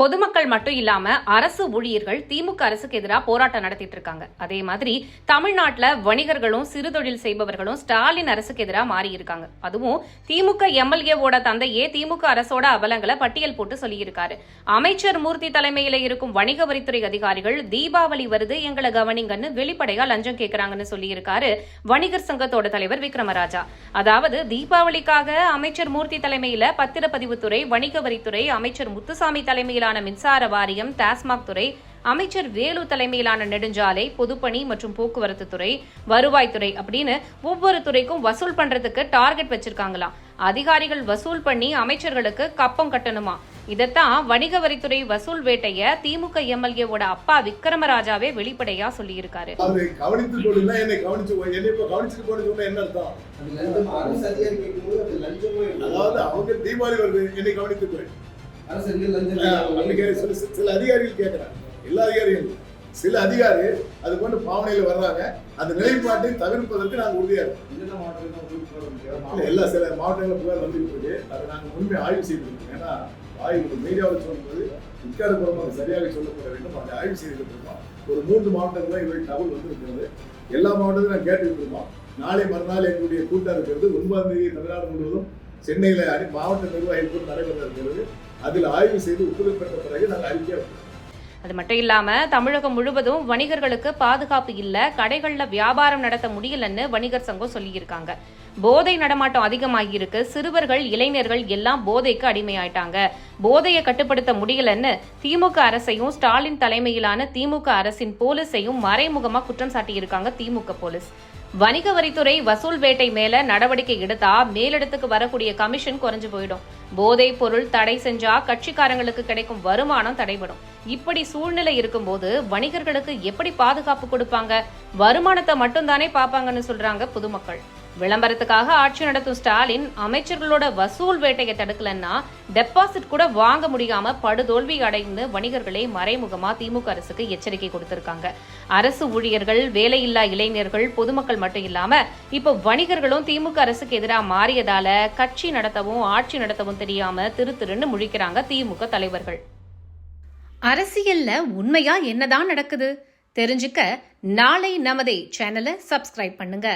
பொதுமக்கள் மட்டும் இல்லாம அரசு ஊழியர்கள் திமுக அரசுக்கு எதிராக போராட்டம் நடத்திட்டு இருக்காங்க. அதே மாதிரி தமிழ்நாட்டில் வணிகர்களும் சிறுதொழில் செய்பவர்களும் ஸ்டாலின் அரசுக்கு எதிராக மாறி இருக்காங்க அதுவும் திமுக எம்எல்ஏவோட தந்தையே திமுக அரசோட அவலங்களை பட்டியல் போட்டு சொல்லியிருக்காரு. அமைச்சர் மூர்த்தி தலைமையில இருக்கும் வணிக வரித்துறை அதிகாரிகள் தீபாவளி வருது எங்களை கவனிங்கன்னு வெளிப்படையா லஞ்சம் கேட்கறாங்கன்னு சொல்லியிருக்காரு வணிகர் சங்கத்தோட தலைவர் விக்ரமராஜா. அதாவது தீபாவளிக்காக அமைச்சர் மூர்த்தி தலைமையில பத்திரப்பதிவுத்துறை வணிக வரித்துறை அமைச்சர் முத்துசாமி தலைமையிலான மின்சார வாரியம் டாஸ்மாக் துறை அமைச்சர் வேலு தலைமையிலான நெடுஞ்சாலை பொதுப்பணி மற்றும் போக்குவரத்து துறை வருவாய்த்துறை அப்படின்னு ஒவ்வொரு துறைக்கும் வசூல் பண்றதுக்கு டார்கெட் வச்சிருக்காங்களாம் அதிகாரிகள் வசூல் பண்ணி அமைச்சர்களுக்கு கப்பம் கட்டணுமா? இதைத்தான் வணிக வரித்துறை வசூல் வேட்டைய திமுக எம்எல்ஏவோட அப்பா விக்ரமராஜாவே வெளிப்படையா சொல்லியிருக்காரு. அதாவது அவங்க தீபாவளி வருது என்னை கவனித்துக் சில அதிகாரிகள் கேட்கறாங்க எல்லா அதிகாரிகளும். சில அதிகாரி அது கொண்டு பாவனையில வர்றாங்க. அந்த நிலைப்பாட்டை தவிர்ப்பதற்கு நாங்க உறுதியா இருக்கோம். எல்லா சில மாவட்டங்களில் புகார் வந்துட்டு இருக்கு. அதை நாங்க உண்மை ஆய்வு செய்திருக்கோம் ஏன்னா ஆய்வு மீடியாவில் சொல்லும்போது இக்காரப்புறம் அது சரியாக சொல்லப்பட வேண்டும். அதை ஆய்வு செய்துட்டு இருக்கோம். ஒரு மூன்று மாவட்டத்தில் இவை தகவல் வந்து இருக்கிறது எல்லா மாவட்டத்திலும் நான் கேட்டுக்கிட்டு இருக்கோம். நாளை மறுநாள் எங்களுடைய கூட்டம் இருக்கிறது ஒன்பதாம் தேதி தமிழ்நாடு முழுவதும். சென்னையில் அடி மாவட்ட நிர்வாகிகள் நடைபெற இருக்கிறது அதில் ஆய்வு செய்து ஒப்புதல் பெற்ற பிறகு நாங்கள் அறிக்கையாக அது மட்டும் இல்லாம தமிழகம் முழுவதும் வணிகர்களுக்கு பாதுகாப்பு இல்ல கடைகள்ல வியாபாரம் நடத்த முடியலன்னு வணிகர் சங்கம் சொல்லியிருக்காங்க. போதை நடமாட்டம் அதிகமாகியிருக்கு. சிறுவர்கள் இளைஞர்கள் எல்லாம் போதைக்கு அடிமையாயிட்டாங்க. போதையை கட்டுப்படுத்த முடியலன்னு திமுக அரசையும் ஸ்டாலின் தலைமையிலான திமுக அரசின் போலீஸையும் மறைமுகமா குற்றம் சாட்டியிருக்காங்க திமுக போலீஸ். வணிக வரித்துறை வசூல் வேட்டை மேல நடவடிக்கை எடுத்தா மேலிடத்துக்கு வரக்கூடிய கமிஷன் குறைஞ்சு போயிடும். போதைப் பொருள் தடை செஞ்சா கட்சிக்காரங்களுக்கு கிடைக்கும் வருமானம் தடைபடும். இப்படி சூழ்நிலை இருக்கும்போது வணிகர்களுக்கு எப்படி பாதுகாப்பு கொடுப்பாங்க? வருமானத்தை மட்டும்தானே பார்ப்பாங்கன்னு சொல்றாங்க பொதுமக்கள். விளம்பரத்துக்காக ஆட்சி நடத்தும் ஸ்டாலின் அமைச்சர்களோட வசூல் வேட்டையை தடுக்கலன்னா டெபாசிட் கூட வாங்க முடியாம படுதோல்வி அடைந்து வணிகர்களே மறைமுகமா திமுக அரசுக்கு எச்சரிக்கை கொடுத்திருக்காங்க. அரசு ஊழியர்கள் வேலையில்லா இளைஞர்கள் பொதுமக்கள் மட்டும் இல்லாம இப்போ வணிகர்களும் திமுக அரசுக்கு எதிராக மாறியதால கட்சி நடத்தவும் ஆட்சி நடத்தவும் தெரியாம திரு திருன்னு முழிக்கிறாங்க திமுக தலைவர்கள். அரசியல்ல உண்மையா என்னதான் நடக்குது? தெரிஞ்சுக்க நாளை நமதே சேனலை சப்ஸ்கிரைப் பண்ணுங்க.